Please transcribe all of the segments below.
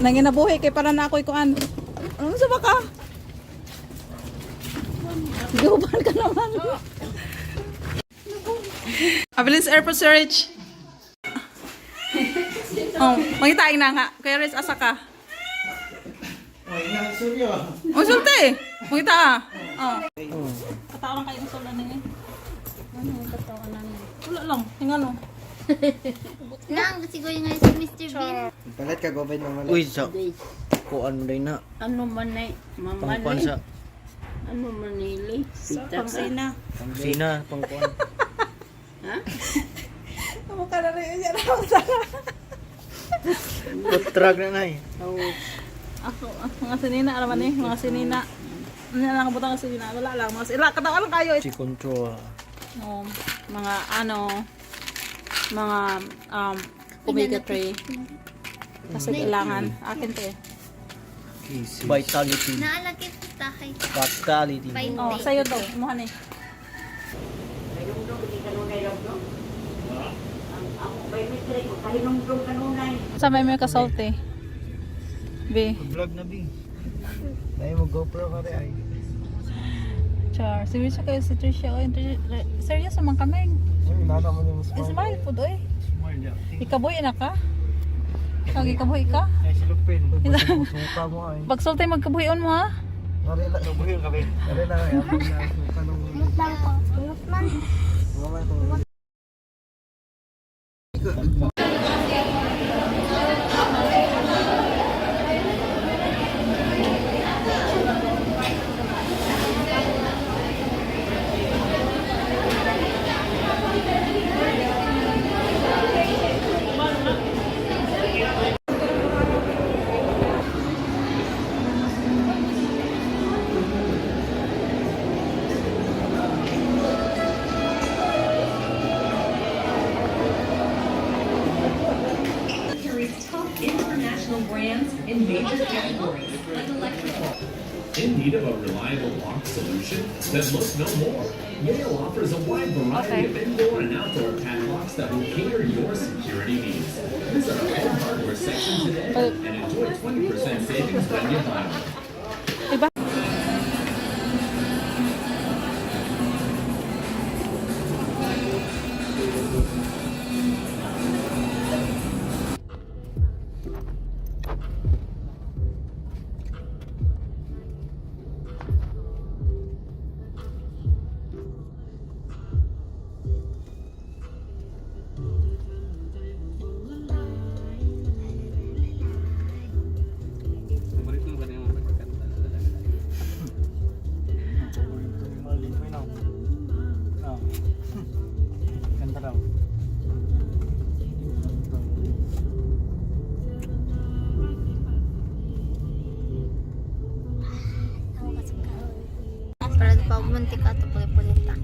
nanginabuhi kay para na ako'y kuan. Ano sa baka? Guban ka naman. Abilis Airport Storage. Oh, mangitain na nga. Kaya Riz, asa ka? Seryo. Oh, sulti. Mangita ah. Oh. Katawa lang kayo ng sulan niya eh. Ano, katawa lang niya. Wala lang. Tingnan mo. Nang, siguro nga si Mr. Bean. Palit ka, gobay naman. Uy, sa kuan rin na. Ano man ay Pangkuan mamali? sa Ano manili? Pita ka? sina, pangkuan. Ano ka na rin yan? Putrag na na eh. Oh, Ako, ah, mga sinina, alam mo ni, mga sinina. Ano lang ang butang sinina? Wala lang. Mga sila, katawa lang kayo. Si control. Oh, mga ano, mga um, omega 3. Kasi kailangan. Akin to eh. Vitality. Naalagay kita kay Vitality. Oh, sa'yo to. Muha ni. Sa may may kasalte. Be, Vlog na bing. Dahil mo GoPro ka rin ay. char. Serious kayo si Tricia. Oy, Tricia- Serious Eh, Smile po doy. Ikaboy na ka? Kag ikaboy ka? Ay, si Lupin. Suka mo ay. Pag sultay magkabuyon mo ha? Nari na, nubuhin kami. Nari na, ay. Mukbang ko. Mukbang. Lock solution? Then look no more. Yale offers a wide variety of indoor and outdoor padlocks that will cater your security needs. Visit our hardware section today oh. and enjoy 20% savings when you buy Para di pa umunti ka ito pulita.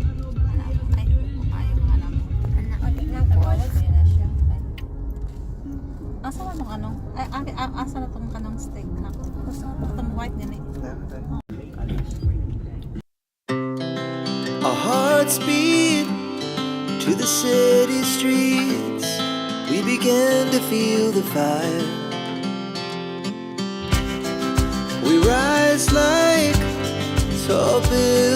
Asa na tong ano? Ay, ay, asa na tong kanang steak na? Gusto ko tong white din eh. Our hearts beat to the city streets. We began to feel the fire. We rise like tall buildings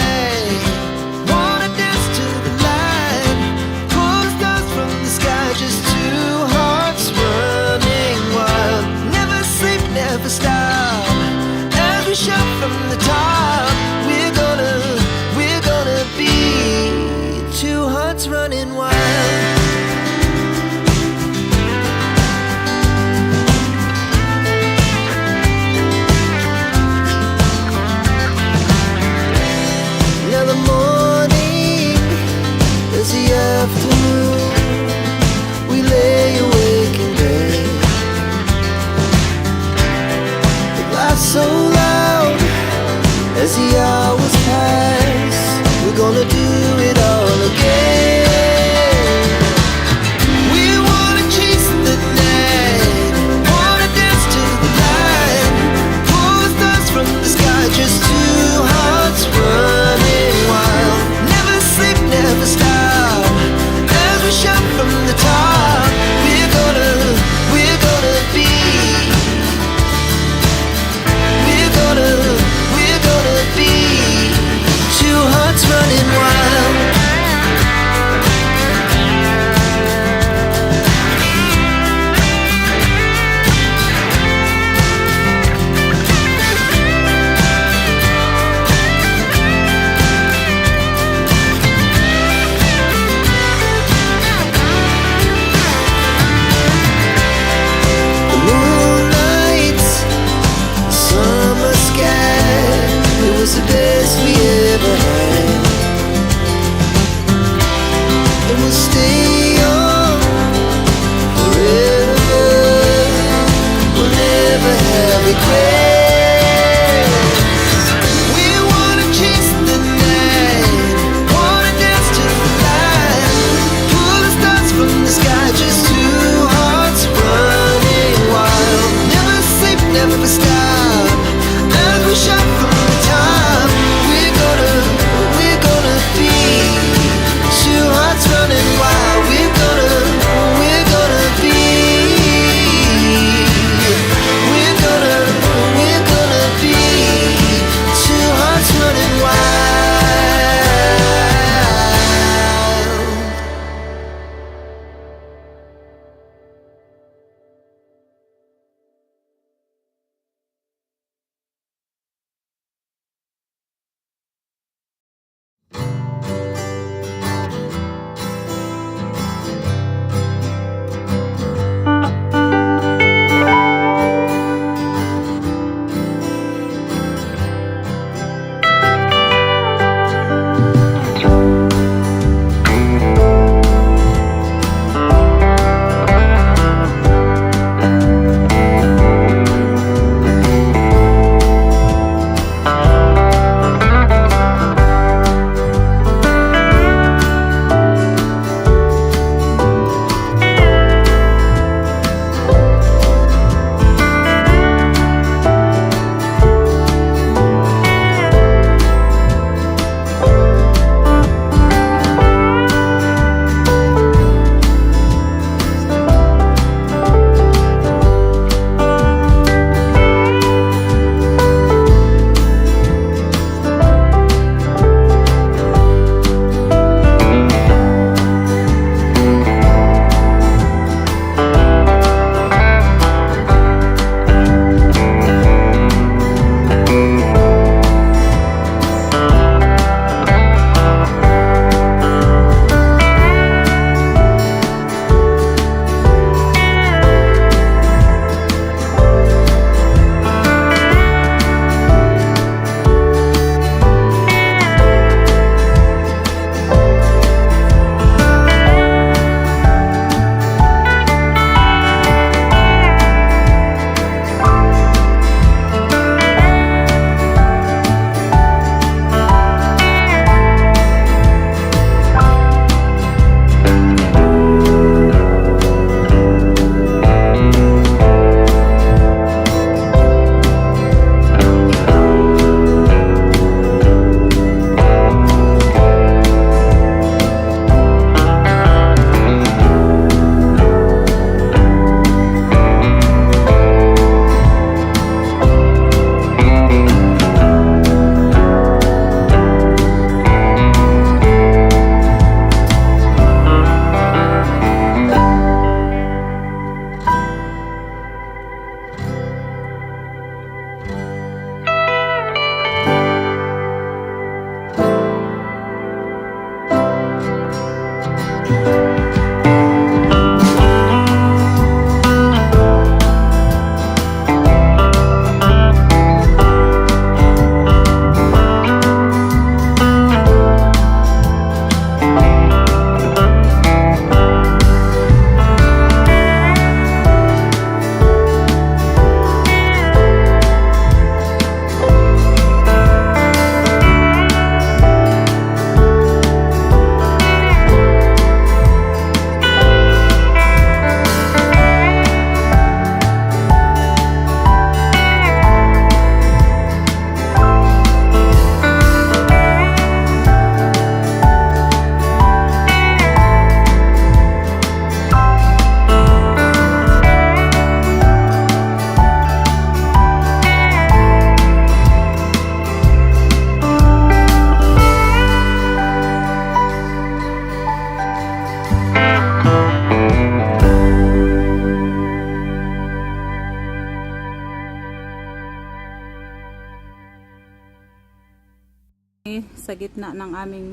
sa gitna ng aming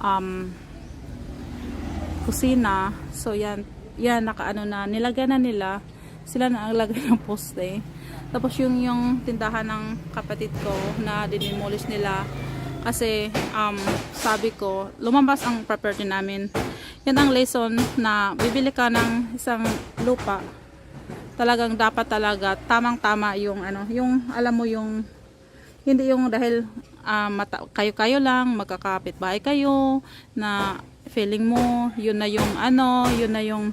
um, kusina. So yan, yan nakaano na, nilagyan na nila. Sila na ang lagay ng poste. Tapos yung yung tindahan ng kapatid ko na dinimolish nila kasi um, sabi ko, lumabas ang property namin. Yan ang lesson na bibili ka ng isang lupa. Talagang dapat talaga tamang-tama yung ano, yung alam mo yung hindi yung dahil ah, mata- kayo-kayo lang, magkakapit bahay kayo, na feeling mo, yun na yung ano, yun na yung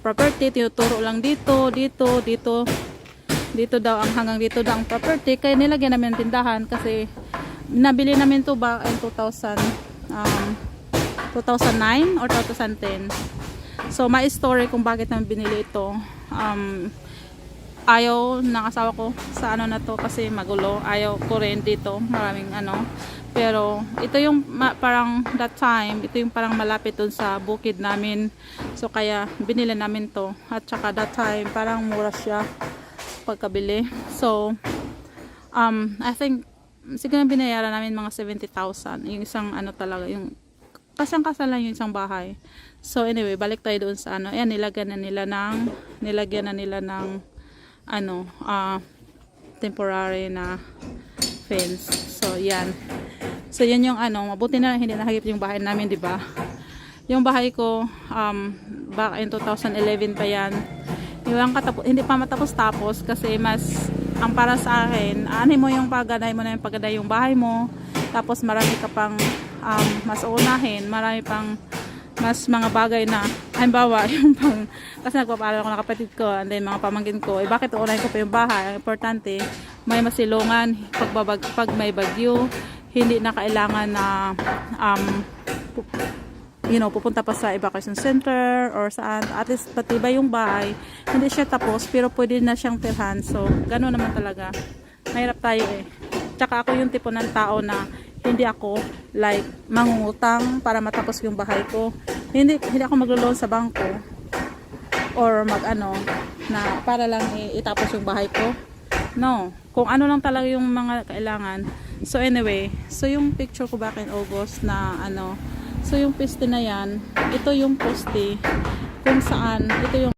property, tinuturo lang dito, dito, dito, dito daw ang hanggang dito daw ang property, kaya nilagyan namin ng tindahan kasi nabili namin to ba in 2000, um, 2009 or 2010. So, may story kung bakit namin binili ito. Um, ayaw ng asawa ko sa ano na to kasi magulo. Ayaw ko rin dito. Maraming ano. Pero ito yung parang that time, ito yung parang malapit dun sa bukid namin. So kaya binili namin to. At saka that time, parang mura siya pagkabili. So, um, I think siguro binayaran namin mga 70,000. Yung isang ano talaga, yung kasang-kasal lang yung isang bahay. So anyway, balik tayo doon sa ano. Ayan, nilagyan na nila ng nilagyan na nila ng ano, ah temporary na fence. So yan. So yan yung ano, mabuti na hindi nahagip yung bahay namin, 'di ba? Yung bahay ko um back in 2011 pa yan. Yung katapos, hindi pa matapos-tapos kasi mas ang para sa akin, ani mo yung paggaday mo na yung paggaday yung bahay mo. Tapos marami ka pang um, mas uunahin, marami pang mas mga bagay na halimbawa yung pang kasi nagpapaaral ako ng kapatid ko and then mga pamangkin ko eh bakit uunahin ko pa yung bahay ang importante may masilungan pag, babag, pag may bagyo hindi na kailangan na um, you know, pupunta pa sa evacuation center or saan. At least patibay yung bahay. Hindi siya tapos pero pwede na siyang tirhan. So, gano'n naman talaga. Mahirap tayo eh. Tsaka ako yung tipo ng tao na hindi ako like mangungutang para matapos yung bahay ko. Hindi hindi ako maglo-loan sa bangko or mag ano na para lang itapos yung bahay ko. No. Kung ano lang talaga yung mga kailangan. So anyway, so yung picture ko back in August na ano, so yung poste na yan, ito yung poste kung saan, ito yung